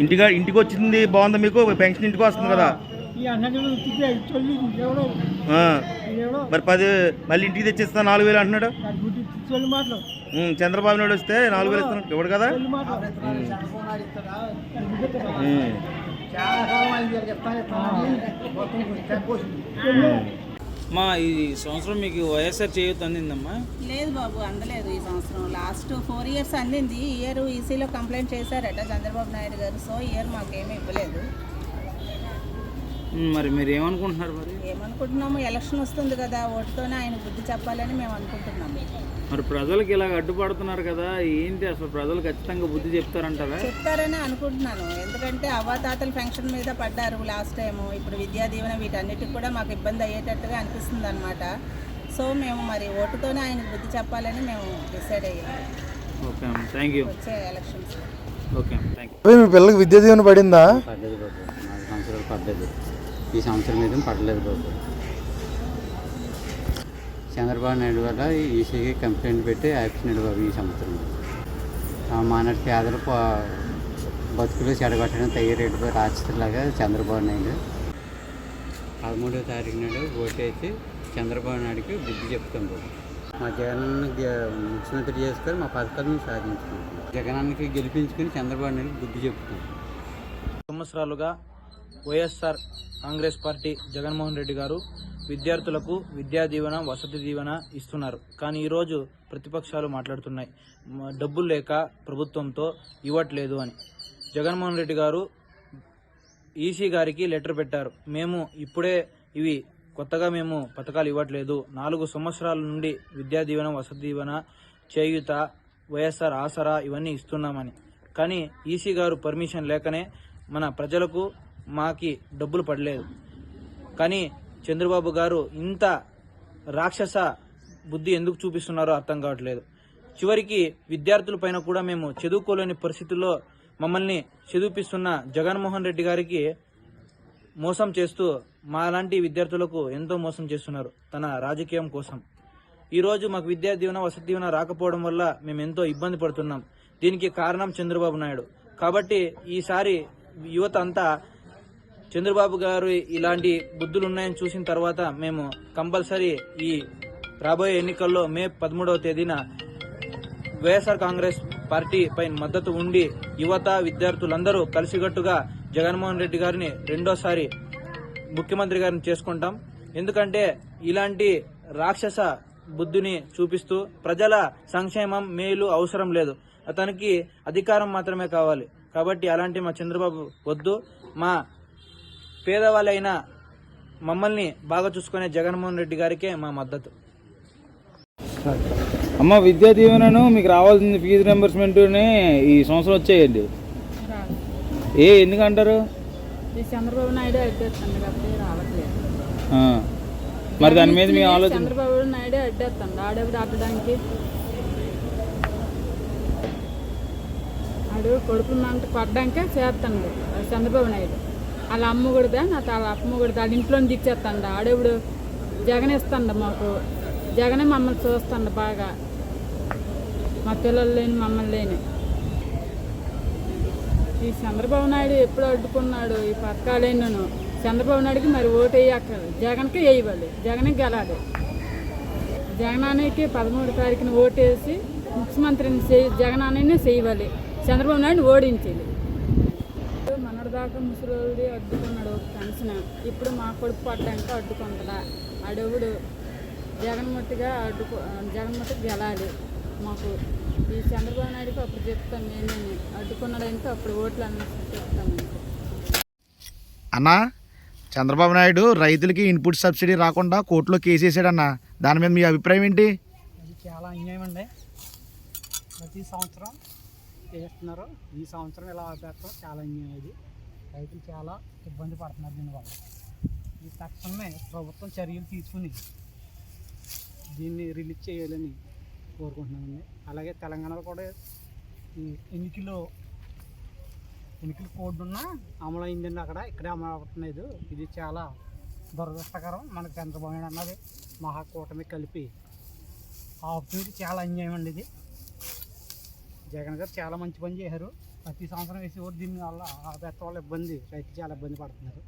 ఇంటిగా ఇంటికి వచ్చింది బాగుందా మీకు? పెన్షన్ ఇంటికి వస్తుంది కదా. మరి పది మళ్ళీ ఇంటికి తెచ్చిస్తా నాలుగు వేలు అంటున్నాడు. చంద్రబాబు నాయుడు వస్తే నాలుగు వేలు ఇస్తున్నాడు. ఇవ్వడు కదా? చాలా మా ఈ సంవత్సరం మీకు వైఎస్ఆర్ చేయూత అందిందమ్మా. లేదు బాబు అందలేదు ఈ సంవత్సరం. లాస్ట్ ఫోర్ ఇయర్స్ అందింది. ఈ ఇయర్ ఈసీలో కంప్లైంట్ చేశారట చంద్రబాబు నాయుడు గారు. సో ఇయర్ మాకేమీ ఇవ్వలేదు. మరి మీరు ఏమనుకుంటున్నారు మరి? ఏమనుకుంటున్నాము ఎలక్షన్ వస్తుంది కదా ఓటుతోనే ఆయన బుద్ధి చెప్పాలని మేము అనుకుంటున్నాము. మరి ప్రజలకు ఇలాగ అడ్డుపడుతున్నారు కదా ఏంటి అసలు ప్రజలు ఖచ్చితంగా బుద్ధి చెప్తారంటారా? చెప్తారని అనుకుంటున్నాను. ఎందుకంటే అవ్వాతాతల ఫంక్షన్ మీద పడ్డారు లాస్ట్ టైం ఇప్పుడు విద్యా దీవెన వీటన్నిటికి కూడా మాకు ఇబ్బంది అయ్యేటట్టుగా అనిపిస్తుంది అనమాట సో మేము మరి ఓటుతోనే ఆయనకు బుద్ధి చెప్పాలని మేము డిసైడ్ అయ్యాము. ఓకే థ్యాంక్ యూ వచ్చే ఎలక్షన్స్ ఓకే థ్యాంక్ యూ మీ పిల్లలకి విద్యా దీవెన పడిందా? పడ్డది పడ్డది. ఈ సంవత్సరం ఏదో పడలేదు బాబు. చంద్రబాబు నాయుడు వల్ల ఈసీకి కంప్లైంట్ పెట్టి యాక్సిడెంట్ బాబు ఈ సంవత్సరం. మానటి పేదలు బతుకులు చెడగొట్టడం తయారేటు రాక్షసులాగా చంద్రబాబు నాయుడు. పదమూడో తారీఖు నాడు ఓటేసి చంద్రబాబు నాయుడుకి బుద్ధి చెప్తాం బాబు. మా జగనన్న ముఖ్యమంత్రి చేసుకొని మా పథకాలను సాధించుకుంటాం జగనానికి గెలిపించుకుని చంద్రబాబు నాయుడు బుద్ధి చెప్తాం. సంవత్సరాలుగా YSR Congress party Jaganmohan Reddy గారు విద్యార్థులకు విద్యా దీవెన వసతి దీవెన ఇస్తున్నారు. కానీ ఈరోజు ప్రతిపక్షాలు మాట్లాడుతున్నాయి. డబ్బులు లేక ప్రభుత్వంతో ఇవ్వట్లేదు అని. జగన్మోహన్ రెడ్డి గారు ఈసీ గారికి లెటర్ పెట్టారు. మేము ఇప్పుడే ఇవి కొత్తగా మేము పథకాలు ఇవ్వట్లేదు. నాలుగు సంవత్సరాల నుండి విద్యా దీవెన వసతి దీవెన చేయుత వైఎస్ఆర్ ఆసరా ఇవన్నీ ఇస్తున్నామని. కానీ ఈసీ గారు పర్మిషన్ లేకనే మన ప్రజలకు మాకి డబ్బులు పడలేదు. కానీ చంద్రబాబు గారు ఇంత రాక్షస బుద్ధి ఎందుకు చూపిస్తున్నారో అర్థం కావట్లేదు. చివరికి విద్యార్థుల పైన కూడా మేము చదువుకోలేని పరిస్థితుల్లో మమ్మల్ని చదివిపిస్తున్న జగన్మోహన్ రెడ్డి గారికి మోసం చేస్తూ మాలాంటి విద్యార్థులకు ఎంతో మోసం చేస్తున్నారు తన రాజకీయం కోసం. ఈరోజు మాకు విద్యా దీవెన వసతి దీవెన రాకపోవడం వల్ల మేము ఎంతో ఇబ్బంది పడుతున్నాం. దీనికి కారణం చంద్రబాబు నాయుడు. కాబట్టి ఈసారి యువత అంతా చంద్రబాబు గారు ఇలాంటి బుద్ధులు ఉన్నాయని చూసిన తర్వాత మేము కంపల్సరీ ఈ రాబోయే ఎన్నికల్లో మే పదమూడవ తేదీన వైఎస్ఆర్ కాంగ్రెస్ పార్టీ పై మద్దతు ఉండి యువత విద్యార్థులందరూ కలిసికట్టుగా జగన్మోహన్ రెడ్డి గారిని రెండోసారి ముఖ్యమంత్రి గారిని చేసుకుంటాం. ఎందుకంటే ఇలాంటి రాక్షస బుద్ధిని చూపిస్తూ ప్రజల సంక్షేమం మేలు అవసరం లేదు. అతనికి అధికారం మాత్రమే కావాలి. కాబట్టి అలాంటి మా చంద్రబాబు వద్దు. మా పేదవాళ్ళైన మమ్మల్ని బాగా చూసుకునే జగన్మోహన్ రెడ్డి గారికే మా మద్దతు. అమ్మ విద్యా దీవెనను మీకు రావాల్సిన ఫీజు రియంబర్స్మెంట్ని ఈ సంవత్సరం వచ్చేయండి. ఏ ఎందుకంటారు చంద్రబాబు నాయుడు. మరి దాని మీద మీ ఆలోచన? చంద్రబాబు నాయుడు అడ్డేస్తాడు. ఆడేప్పుడు అడ్డడానికి ఆడు కొడుకున్నంత కొట్టడానికే చేస్తాడు. చంద్రబాబు నాయుడు. వాళ్ళ అమ్మ కొడితే నా వాళ్ళ అమ్మ కొడితే వాళ్ళ ఇంట్లో దిచ్చేస్తాడు ఆడేవుడు జగన్ ఇస్తాడు మాకు? జగనే మమ్మల్ని చూస్తాడు బాగా. మా పిల్లలు లేని మమ్మల్ని లేని. ఈ చంద్రబాబు నాయుడు ఎప్పుడు అడ్డుకున్నాడు ఈ పథకాలేనను చంద్రబాబు నాయుడికి మరి ఓటు వేయక్కర్లేదు. జగన్కే వేయవాలి. జగనే గెలాలి. జగనానికి పదమూడు తారీఖున ఓటేసి ముఖ్యమంత్రిని చేయి జగనాన్ని చేయవాలి చంద్రబాబు నాయుడు ఓడించాలి. దాకా ముసలి అడ్డుకున్నాడు పెన్షన్. ఇప్పుడు మా కొడుకు పడ్డానికి అడ్డుకుంటాడా. అడవుడు జగన్మూర్తిగా అడ్డుకో జగన్మూర్తికి గెలాలి మాకు. ఈ చంద్రబాబు నాయుడుకి అప్పుడు చెప్తాం నేనేమి అడ్డుకున్నాడంటే అప్పుడు ఓట్లు అన్నీ చెప్తాం అన్నా చంద్రబాబు నాయుడు రైతులకి ఇన్పుట్ సబ్సిడీ రాకుండా కోర్టులో కేసు వేసాడన్న దాని మీద మీ అభిప్రాయం ఏంటి? ఇది చాలా అన్యాయం అండి. ప్రతి సంవత్సరం చేస్తున్నారు. ఈ సంవత్సరం ఇలా ఆపేస్తాం చాలా అన్యాయం ఇది. రైతులు చాలా ఇబ్బంది పడుతున్నారు దీనివల్ల ఈ తక్షణమే ప్రభుత్వం చర్యలు తీసుకుని దీన్ని రిలీజ్ చేయాలని కోరుకుంటున్నామండి. అలాగే తెలంగాణలో కూడా ఈ ఎన్నికలు ఎన్నికల కోడ్ ఉన్న అమలు అయిందండి అక్కడ. ఇక్కడే అమలు అవ్వట్లేదు ఇది చాలా దురదృష్టకరం. మనకు చంద్రబాబు నాయుడు అన్నది మహాకూటమి కలిపి ఆపుతుంది చాలా అన్యాయం అండి ఇది. జగన్ గారు చాలా మంచి పని చేశారు. ప్రతి సంవత్సరం వేసి ఓటు దీని వల్ల ఆ పెద్ద వాళ్ళ ఇబ్బంది రైతు చాలా ఇబ్బంది పడుతున్నారు.